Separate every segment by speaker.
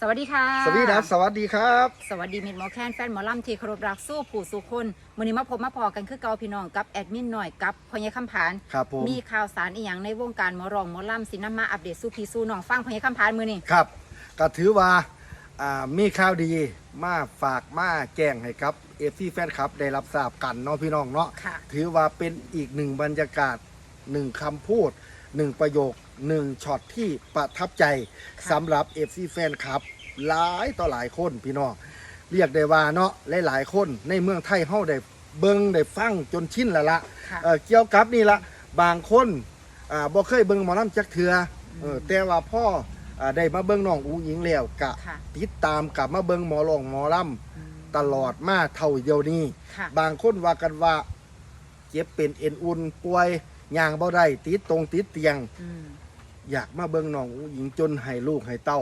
Speaker 1: สวัสดีค่ะ
Speaker 2: สวัสดีครับ สวัสดีครับ
Speaker 1: สวัสดีมิตรหมอแคนแฟนหมอลำที่เคารพรักสู้ผู้สู่คนมื้อนี้มาพบมาพอกันคือเก่าพี่น้องกับแอดมินหน่อยกับพญาคำผาน
Speaker 2: ครับผม
Speaker 1: มีข่าวสารอีหยังในวงการหมอรองหมอลำสินำมาอัปเดตสู่พี่สู่น้องฟังพญาคำผานมื้อนี้
Speaker 2: ครับก็ถือว่าอ่ามีข่าวดีมาฝากมาแจ้งให้ครับเอฟซีแฟนคลับได้รับทราบกันเนาะพี่น้องเนาะ
Speaker 1: ค่ะ
Speaker 2: ถือว่าเป็นอีกหนึ่งบรรยากาศหนึ่งคำพูดหนึ่งประโยค หนึ่งช็อตที่ประทับใจ
Speaker 1: ค่ะ
Speaker 2: สำหรับเอฟซีแฟนคลับ หลายต่อหลายคนพี่น้องเรียกได้ว่าเนาะหลายๆคนในเมืองไทยเฮาได้เบิ่งได้ฟังจนชินแล้วละ
Speaker 1: ค่ะ
Speaker 2: เอ่อเกี่ยวกับนี่ละบางคนอ่าบ่เคยเบิ่งหมอลำจักเทือเออแต่ว่าพ่ออ่าได้มาเบิ่งน้องอูหญิงแล้วกะ
Speaker 1: ค่ะ
Speaker 2: ติดตามกลับมาเบิ่งหมอลองหมอล
Speaker 1: อืมำ
Speaker 2: ตลอดมาเท่าเดียวนี้
Speaker 1: ค่ะ
Speaker 2: บางคนว่ากันว่าเจ็บเป็นเอ็นอุ่นป่วยย่างบ่ได้ติดตรงติดเตียง
Speaker 1: อืม
Speaker 2: อยากมาเบิ่งน้องอูหญิงจนให้ลูกให้เต้า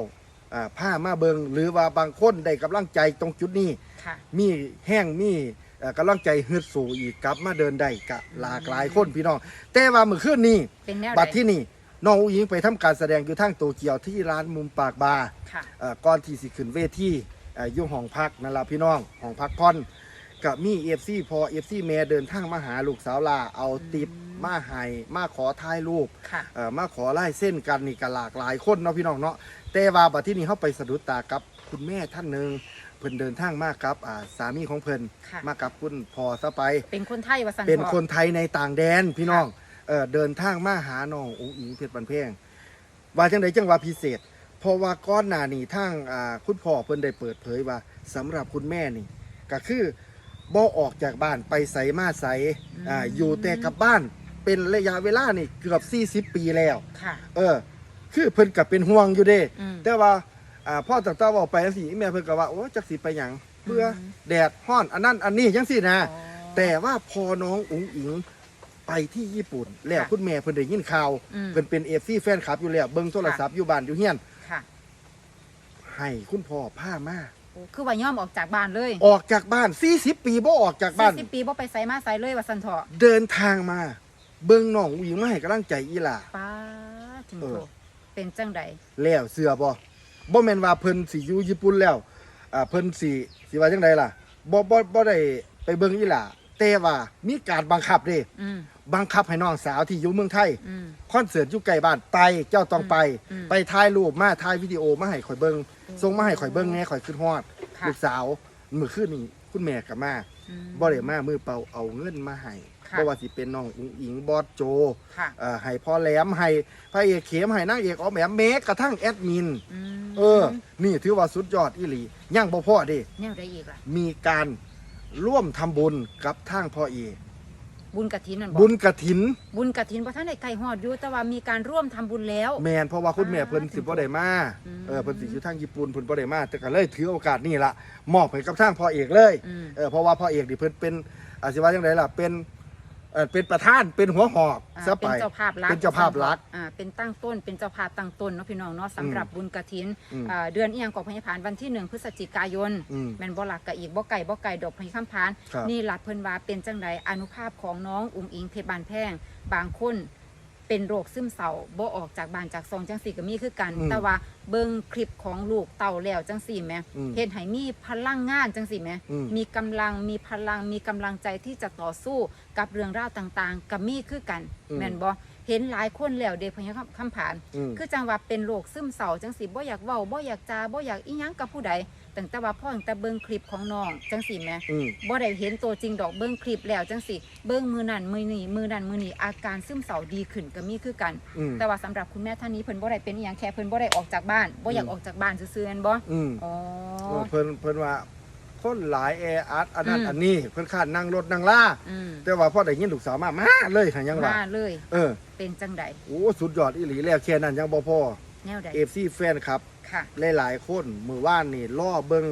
Speaker 2: อ่าผ้ามาเบิ่งหรือว่าบางคนได้กำลังใจตรงจุดนี้
Speaker 1: ค่ะ
Speaker 2: มีแห้งมีเอ่อกำลังใจฮึดสู้อีกกลับมาเดินได้กะหลากหลายคนพี่น้องแต่ว่าเมื่อคืนนี้
Speaker 1: เป็นแนว
Speaker 2: บัด
Speaker 1: ใด
Speaker 2: ที่นี่น้องอุ๋งอิงไปทำการแสดงอยู่ทางโตเกียวที่ร้านมุมปากบาร์
Speaker 1: ค่ะ
Speaker 2: เอ่อก่อนที่สิขึ้นเวทีเอ่ออยู่ห้องพักนั่นล่ะพี่น้องห้องพักพอนกับมีเอฟซีพอเอฟซีแม่เดินทางมาหาลูกสาวลาเอาติป มาให้มาขอถ่ายรูป
Speaker 1: ค่ะ
Speaker 2: เอ่อมาขอไล่เส้นกันนี่ก็หลากหลายคนเนาะพี่น้องเนาะแต่ว่าบัดที่นี่เขาไปสะดุดตากับคุณแม่ท่านหนึ่งเพิ่นเดินทางมากับอ่าสามีของเพิ่น
Speaker 1: ค่ะ
Speaker 2: มากับคุณพ่อซะไป
Speaker 1: เป็นคนไทยวาสัน
Speaker 2: เป็น
Speaker 1: พอ
Speaker 2: คนไทยในต่างแดนพี่น้องเออเดินทางมาหาน้ององอิงเพชรบันเพงว่าจังไดจังว่าพิเศษ เพราะว่าก้อนหน้านี่ทางอ่าคุณพ่อเพิ่นได้เปิดเผยว่าสำหรับคุณแม่นี่ ก็คือบ่ออกจากบ้านไปใสมาใสอ่าอยู่แต่กับบ้าน เป็นระยะเวลานี่เกือบ40 ปีแล้ว
Speaker 1: ค่ะ
Speaker 2: เออ คือเพิ่นก็เป็นห่วงอยู่เด้
Speaker 1: อืม
Speaker 2: แต่ว่าอ่าพ่อตั้งแต่เว้าไปจังซี่แม่เพิ่นก็ว่าโอ้จักสิไปหยังเบื่ออ
Speaker 1: ม
Speaker 2: แดดร้อนอันนั้นอันนี้จังซี่นะ
Speaker 1: อ๋อ
Speaker 2: แต่ว่าพอน้องอุ๋งอิงไปที่ญี่ปุ่น แล้ว
Speaker 1: ค่ะ
Speaker 2: คุณแม่เพิ่นได้ยินข่าว
Speaker 1: อืม
Speaker 2: เพิ่นเป็นเอฟซีแฟนคลับอยู่แล้วเบิ่งโทรศัพท์อยู่บ้านอยู่เฮียน
Speaker 1: ค่ะ
Speaker 2: ให้คุณพ่อพามา
Speaker 1: โอ้คือว่าย่อมออกจากบ้านเลย
Speaker 2: ออกจากบ้าน40ปีบ่ออกจากบ้าน
Speaker 1: 40ปีบ่ไปไสมาไสเลยวาสันเถาะ
Speaker 2: เดินทางมา เบิ่งน้องอุ๋งอิงมาให้กำลังใจอีหล่า
Speaker 1: ป้าถึง
Speaker 2: เอ
Speaker 1: โต
Speaker 2: อ
Speaker 1: เป็นจังใด
Speaker 2: แล้วเสือบ่บ่แม่นว่าเพิ่นสิอยู่ญี่ปุ่นแล้วอ่าเพิ่นสิสิว่าจังไดล่ะบ่บ่บ่ได้ไปเบิ่งอีหล่าแต่ว่ามีการบังคับเด้
Speaker 1: อืม
Speaker 2: บังคับให้น้องสาวที่อยู่เมืองไทย
Speaker 1: อืม
Speaker 2: คอนเสิร์ตอยู่ไกลบ้านไปเจ้าต้องไป
Speaker 1: อืม
Speaker 2: ไปถ่ายรูปมาถ่ายวิดีโอมาให้ข่อยเบิงส่งมาให้ข่อยเบิงแหน่ข่อยขึ้นฮอด
Speaker 1: ค่ะ
Speaker 2: ลูกสาวมื้อคืนนี้คุณแม่ก็มา
Speaker 1: อืม
Speaker 2: บ่ได้มามือเปล่าเอาเงินมาให้
Speaker 1: ค่ะ
Speaker 2: บ่ว่าสิเป็นน้องอุ๋งอิงบอสโจ
Speaker 1: ค่ะ
Speaker 2: เอ่อให้พ่อแหลมให้พระเอกเข็มให้นางเอกออมแอมแม้กระทั่งแอดมิน
Speaker 1: ม
Speaker 2: เออ นี่ถือว่าสุดยอดอีหลียังบ่พอเด้
Speaker 1: แนวใดอีกล่ะ
Speaker 2: มีการร่วมทำบุญกับทางพ่อเอ
Speaker 1: บุญกฐินนั่นบ่
Speaker 2: บุญกระถิน
Speaker 1: บุญกฐินบ่ทันได้ไกลฮอดอยู่แต่ว่ามีการร่วมทำบุญแล้ว
Speaker 2: แมนเพราะว่าคุณแม่เพิ่นสิบ่ได้มา
Speaker 1: อืม
Speaker 2: เออเพิ่นสิอยู่ทางญี่ปุ่นเพิ่นบ่ได้มาแต่ก็เลยถือโอกาสนี้ละมอบให้กับทางพ่อเอกเลย
Speaker 1: อืม
Speaker 2: เออเพราะว่าพ่อเอกนี่เพิ่นเป็นอาชีวะจังไดล่ะเป็น เออเป็นประธานเป็นหัวหอก
Speaker 1: อ่า
Speaker 2: ซะ
Speaker 1: เป็
Speaker 2: ไป
Speaker 1: นเจ้าภาพรัก
Speaker 2: เป็นเจ้าภาพรัก
Speaker 1: อ่าเป็นตั้งต้น เป็นเจ้าภาพตั้งต้นเนาะพี่น้องเนาะสำหรับบุญกฐิน
Speaker 2: อืม
Speaker 1: อ่าเดือนอีหยังกอกพญพานวันที่หนึ่งพฤศจิกายน
Speaker 2: อืม
Speaker 1: แม่นบ่หลักกะอีกบ่ไก่บ่ไก่ดอกพญคำพาน
Speaker 2: ครับ
Speaker 1: นี่หลักเพิ่นว่าเป็นจังใดอนุภาพของน้องอุ๋งอิงเพชรบานแพงบางคน เป็นโรคซึมเศร้าบ่ออกจากบ้านจากซองจังสี่ก็มีคือกัน
Speaker 2: อืม
Speaker 1: แต่ว่าเบิ่งคลิปของลูกเต่าแล้วจังสี่แหม
Speaker 2: อืม
Speaker 1: เฮ็ดให้มีพลังงานจังสี่แหม
Speaker 2: อืม
Speaker 1: มีกำลังมีพลังมีกำลังใจที่จะต่อสู้กับเรื่องราวต่างๆก็มีคือกัน
Speaker 2: อืม
Speaker 1: แม่นบ่เห็นหลายคนแล้วเด้พญคำผาน
Speaker 2: อืม
Speaker 1: คือจังว่าเป็นโรคซึมเศร้าจังสิบ่อยากเว้าบ่อยากจาบ่อยากอีหยังกับผู้ใด ตั้งแต่ว่าพ่อตั้งแต่เบิ่งคลิปของน้องจังสิแหม่
Speaker 2: อืม
Speaker 1: บ่ได้เห็นตัวจริงดอกเบิ่งคลิปแล้วจังสิเบิ่งมือนั่นมือนี่มือนั่นมือนี่อาการซึมเศร้าดีขึ้นก็มีคือกัน
Speaker 2: อืม
Speaker 1: แต่ว่าสำหรับคุณแม่ท่านนี้เพิ่นบ่ได้เป็นอีหยังแค่เพิ่นบ่ได้ออกจากบ้านบ่อยาก
Speaker 2: อืม
Speaker 1: ออกจากบ้านซื่อๆแม่นบ่
Speaker 2: อืม
Speaker 1: อ๋อ
Speaker 2: เออเพิ่นเพิ่นว่าคนหลายแออัดอันนั้น
Speaker 1: อืม
Speaker 2: อันนี้เพิ่นคาดนั่งรถนั่งล่า
Speaker 1: อืม
Speaker 2: แต่ว่าพอได้ยินลูกสาวมามาเลยหันยังว่า
Speaker 1: มาเลย
Speaker 2: เออ
Speaker 1: เป็นจังใด
Speaker 2: โอ้สุดยอดอีหลีแล้วแค่นั้นยังบ่พอ
Speaker 1: แนวใด
Speaker 2: FC แฟนครับ
Speaker 1: ค่ะ
Speaker 2: หลายๆคนมือว่านนี่ล่อเบิง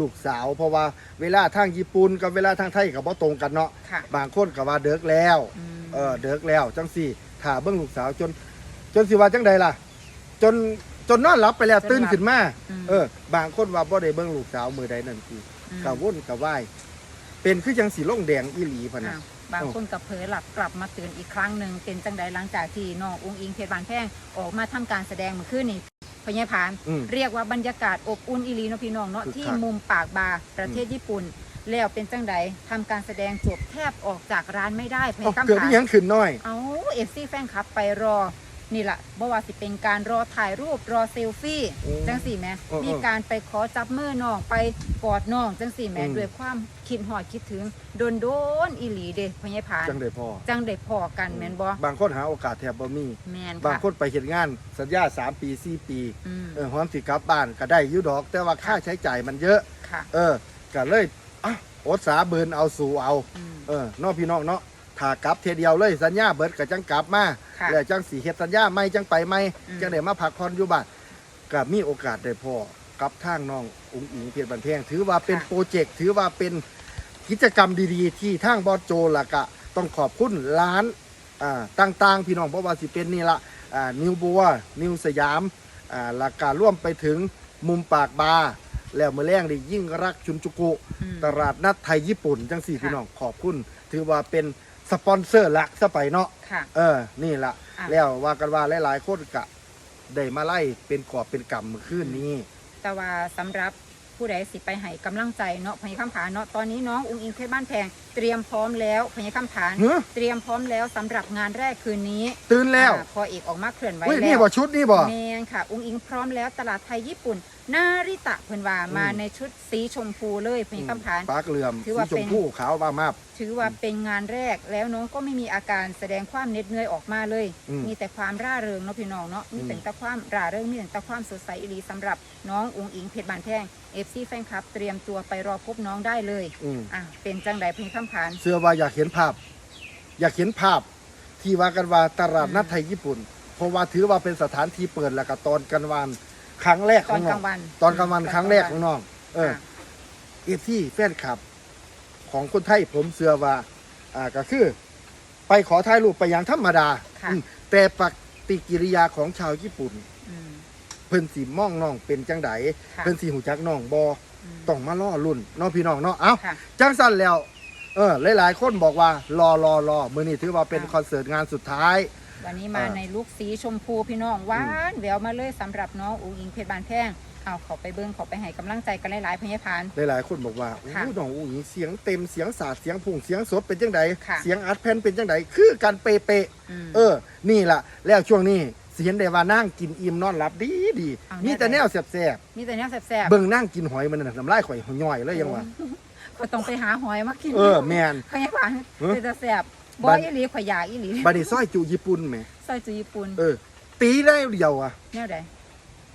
Speaker 2: ลูกสาว เพราะว่าเวลาทางญี่ปุ่นกับเวลาทางไทยกับบ่ตรงกันเนาะ
Speaker 1: ค่ะ
Speaker 2: บางคนก็ว่าเดิกแล้ว
Speaker 1: อืม
Speaker 2: เออเดิกแล้วจังสี่ถ้าเบิ่งลูกสาวจน จนสิว่าจังใดล่ะ จนจนนอนหลับไปแล้วตื่นขึ้นมาเออ บางคนว่าบ่ได้เบิ่งลูกสาวมือใดนั่นคือ
Speaker 1: ม
Speaker 2: กะวนกะวาย เป็นคือจังสีลงแดงอีหลีพะนะ
Speaker 1: อ้าว บางคนกับเผลอหลับกลับมาตื่นอีกครั้งหนึ่งเป็นจังใดหลังจากที่น้องอุ้งอิงเพชรบานแพงออกมาทำการแสดงเมื่อคืนนี้พญายพาน
Speaker 2: อืม
Speaker 1: เรียกว่าบรรยากาศอบอุ่นอีหลีเนาะพี่น้องเนาะ
Speaker 2: คึกคัก
Speaker 1: ที่มุมปากบาร์ประเทศญี่ปุ่น แล้วเป็นจังใดทำการแสดงจบแทบออกจากร้านไม่ได้พ
Speaker 2: เอา
Speaker 1: ญายคำ
Speaker 2: เกิด
Speaker 1: ผา
Speaker 2: ที่ยังขึ้นน้อย
Speaker 1: เอาเอฟซีแฟนคลับไปรอ นี่แหละบ่ว่าสิเป็นการรอถ่ายรูปรอเซลฟี่
Speaker 2: โอ้
Speaker 1: จังสี่แหม่
Speaker 2: เออเออ
Speaker 1: มีการไปขอจับมือน้องไปกอดน้องจังสี่แหม่
Speaker 2: อืม
Speaker 1: ด้วยความคิดหอดคิดถึงโดนโดนๆอีหลีเด้พญายผาน
Speaker 2: จังได้พอ
Speaker 1: จังได้พอกันแม่นบ่
Speaker 2: บางคนหาโอกาสแทบบ่มี
Speaker 1: แม่น
Speaker 2: บาง
Speaker 1: ค่ะ
Speaker 2: คนไปเฮ็ดงานสัญญา 3 ปี 4 ปี
Speaker 1: อืม
Speaker 2: เออหอมสิกลับบ้านก็ได้อยู่ดอก แต่ว่าค่าใช้จ่ายมันเยอะ
Speaker 1: ค่ะ
Speaker 2: เออก็เลยอะอดสาเบินเอาสู่เอา
Speaker 1: อืม
Speaker 2: เออเนอกพี่น้องเนาะ ถ้ากลับเทยเดียวเลยสัญญาเบิดก็จังกลับมา
Speaker 1: ค่ะ
Speaker 2: แล้วจังสีเฮ็ดสัญญาไม่จังไปไม่
Speaker 1: อืม
Speaker 2: จังได้มาพักผ่อนอยู่บ้านก็มีโอกาสได้พอกับทางน้องอุ๋งอิงเพียรบันเทงถือว่าเป็นโปรเจกต์ถือว่าเป็นกิจกรรมดีๆ ที่ทางบอสโจละกะต้องขอบคุณร้านอ่าต่างๆ พี่น้องเพราะว่าสิเป็นนี่ละอ่านิวบัวนิวสยามอ่าและการร่วมไปถึงมุมปากบาร์แล้วมือแรงได้ยิ่งรักชุนจุกุ
Speaker 1: อืม
Speaker 2: ตลาดนัดไทยญี่ปุ่นจังสี่
Speaker 1: ค่ะ
Speaker 2: พี่น้องขอบคุณ ถือว่าเป็น สปอนเซอร์หลักซะไปเนาะ
Speaker 1: ค่ะ
Speaker 2: เออ นี่ละ
Speaker 1: อะ
Speaker 2: แล้วว่ากันว่าหลายๆคนกะได้มาไล่เป็นกอบเป็นกำเมื่อคืนนี้
Speaker 1: แต่ว่าสำหรับผู้ใดสิไปให้กำลังใจเนาะพญาคำผานเนาะตอนนี้น้องอุ้งอิงเพชรบ้านแพง เตรียมพร้อมแล้วพญาคำผาน
Speaker 2: เฮ้อ
Speaker 1: เตรียมพร้อมแล้วสำหรับงานแรกคืนนี้
Speaker 2: ตื่นแล้ว
Speaker 1: อ่าพอเอกออกมาเคลื่อนไหว
Speaker 2: เฮ้ย
Speaker 1: แล้
Speaker 2: นี่
Speaker 1: ว
Speaker 2: บ่ชุดนี่บ่
Speaker 1: แมนค่ะ อุ้งอิงพร้อมแล้วตลาดไทยญี่ปุ่น นาริตะเพิ่นว่า
Speaker 2: อืม
Speaker 1: มาในชุดสีชมพูเลยพญาคำผาน
Speaker 2: ปากเหลื่อม
Speaker 1: ถือ
Speaker 2: สี
Speaker 1: ว่า
Speaker 2: ช
Speaker 1: เป็
Speaker 2: ม
Speaker 1: น
Speaker 2: พูขาวบ้ามาบ
Speaker 1: ถือว่าเป็นงานแรกแล้วน้องก็ไม่มีอาการแสดงความเหน็ดเหนื่อยออกมาเลย
Speaker 2: อืม
Speaker 1: มีแต่ความร่าเริงเนาะพี่น้องเนาะมี
Speaker 2: อืม
Speaker 1: แต่ความร่าเริงมีแต่ความสดใสอีหลีสำหรับน้องอุ้งอิงเพชรบานแพงเอฟซีแฟนคลับ เตรียมตัวไปรอพบน้องได้เลย
Speaker 2: อืม
Speaker 1: อะเป็นจังไดเพียงคำผาน
Speaker 2: เสื้อว่าอยากเห็นภาพ อยากเห็นภาพ ที่ว่ากันว่าตลาดนัด
Speaker 1: อืม
Speaker 2: ไทยญี่ปุ่น เพราะว่าถือว่าเป็นสถานที่เปิดแล้วก็ตอนกลางวันครั้งแรก
Speaker 1: ต
Speaker 2: ข
Speaker 1: อ
Speaker 2: อนง
Speaker 1: ก
Speaker 2: น้
Speaker 1: ลา
Speaker 2: อง
Speaker 1: งวัน
Speaker 2: ตอนกลางวันครั้งแรกของน้อง เออ
Speaker 1: ค่ะ
Speaker 2: เอฟที่แฟนคลับ ของคนไทยผมเชื่อว่า อ่าก็คือ ไปขอถ่ายรูปไปอย่างธรรมดา
Speaker 1: ค่ะ
Speaker 2: อืมแต่ปฏิกิริยาของชาวญี่ปุ่น
Speaker 1: อืม
Speaker 2: เพิ่นสีมองน้องเป็นจังได
Speaker 1: ค่ะ
Speaker 2: เพิ่นสีหูจักน้องบอ
Speaker 1: อืม
Speaker 2: ต้องมาล่อรุ่นเน้องพี่น้องเนาะเอ้า
Speaker 1: ค่ะ
Speaker 2: จังสั้นแล้ว เออหลายๆคนบอกว่ารอรอรอมื้อนี้ถือว่าเป็น
Speaker 1: ค่ะ
Speaker 2: คอนเสิร์ตงานสุดท้าย
Speaker 1: วันนี้มา
Speaker 2: อ่า
Speaker 1: ในลุคสีชมพูพี่น้องหวานแหววมาเลยสำหรับน้องอุ้งอิงเพชรบานแพงเอาเขาไปเบิ้งเขาไปให้กำลังใจกันหลายๆพญาพาน
Speaker 2: หลายๆคนบอกว่าโอ้
Speaker 1: ค่ะ
Speaker 2: น้องอูหญิงเสียงเต็มเสียงสาดเสียงพุ่งเสียงสดเป็นจังได
Speaker 1: ค่ะ
Speaker 2: เสียงอัดแผ่นเป็นจังไดคือกันเป๊ะๆ
Speaker 1: อืม
Speaker 2: เออ นี่ล่ะ แล้วช่วงนี้สิเห็นได้ว่านั่งกินอิ่มนอนหลับดีดี
Speaker 1: เอา
Speaker 2: มี
Speaker 1: แน่
Speaker 2: แต่แนวแสบ
Speaker 1: มีแต่เนี้ยแซ่บ
Speaker 2: ๆเบิ่งนั่งกินหอยมันน่ะน้ำลายข่อยหย่อยเลยยังว่า
Speaker 1: ก็ต้องไปหาหอยมากิน
Speaker 2: เออแมน
Speaker 1: พญาพาน
Speaker 2: เอ้อ
Speaker 1: เป็นจะแซ่บ
Speaker 2: บั
Speaker 1: บ่
Speaker 2: ด
Speaker 1: อีหลีข่อยอยากอีหลี
Speaker 2: บัดนี้ซอยจูญี่ปุ่นแหม
Speaker 1: ซอยจูญี่ปุ่น
Speaker 2: เออ ตีได้เดียวอะ
Speaker 1: แนวใด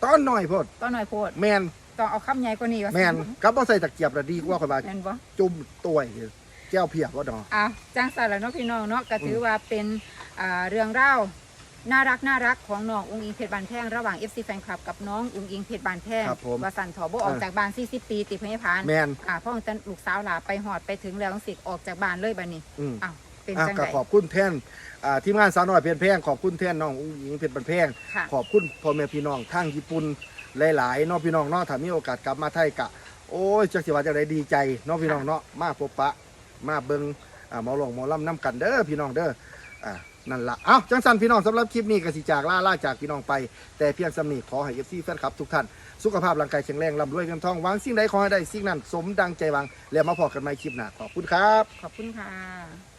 Speaker 2: ตอนน้อยโพด
Speaker 1: ต้นหน่อยโพด
Speaker 2: แมน
Speaker 1: ต้องเอาคำใหญ่กว่านี้ว่า
Speaker 2: แมนกับบ่ใส่ตะเกียบละดีกว่าข่อยว่า
Speaker 1: แม่นบ่
Speaker 2: จุ่มตัวไอ้แก้วเพียบว่าดอ
Speaker 1: อะจ้างสารแล้วเนาะพี่น้องเนาะก็ถืออ
Speaker 2: ม
Speaker 1: ว่าเป็นอ่าเรื่องเล่าว น่ารักน่ารักของน้องอุ้งอิงเพชรบานแพงระหว่าง FC แฟนคลับกับน้องอุ้งอิงเพชรบานแพง
Speaker 2: ครับผม
Speaker 1: ว่าสันถอบ่ออก
Speaker 2: เออ
Speaker 1: จากบ้าน40ปี ติดพญาพาน
Speaker 2: แมน
Speaker 1: อ่าพ่อจันลูกสาวหลาไปหอดไปถึงแล้วสิออกจากบ้านเลยบัดนี้
Speaker 2: อืม
Speaker 1: อ้าวเป็น
Speaker 2: อะ
Speaker 1: จัง
Speaker 2: ก็
Speaker 1: ได
Speaker 2: ขอบคุณแทนอ่าทีมงานสาวน้อยเพียนแพงขอบคุณแทนน้องอุ้งอิงเพชรบันแพง
Speaker 1: ค่ะ
Speaker 2: ขอบคุณพ่อแม่พี่น้องทางญี่ปุ่นหลายๆเน้องพี่น้องเนาะถ้ามีโอกาสกลับมาไทยกะ โอ้ยจักสิว่าจะได้ดีใจเน้องพี่น้องเนาะมาพบปะ มาเบิงอ่าหมอลงหมอลำน้ำกันเด้อพี่น้องเด้ออ่า นั่นละเอ้าจังสันพี่น้องสำหรับคลิปนี้กสิจากล่าล่าจากพี่น้องไป แต่เพียงสำนีขอให้เอฟซีแฟนคลับทุกท่าน สุขภาพร่างกายแข็งแรงร่ำรวยเงินทองหวังสิ่งใดขอให้ได้สิ่งนั้น สมดังใจหวัง แล้วมาพอกันใหม่คลิปหน้าขอบคุณครับ
Speaker 1: ขอบคุณค่ะ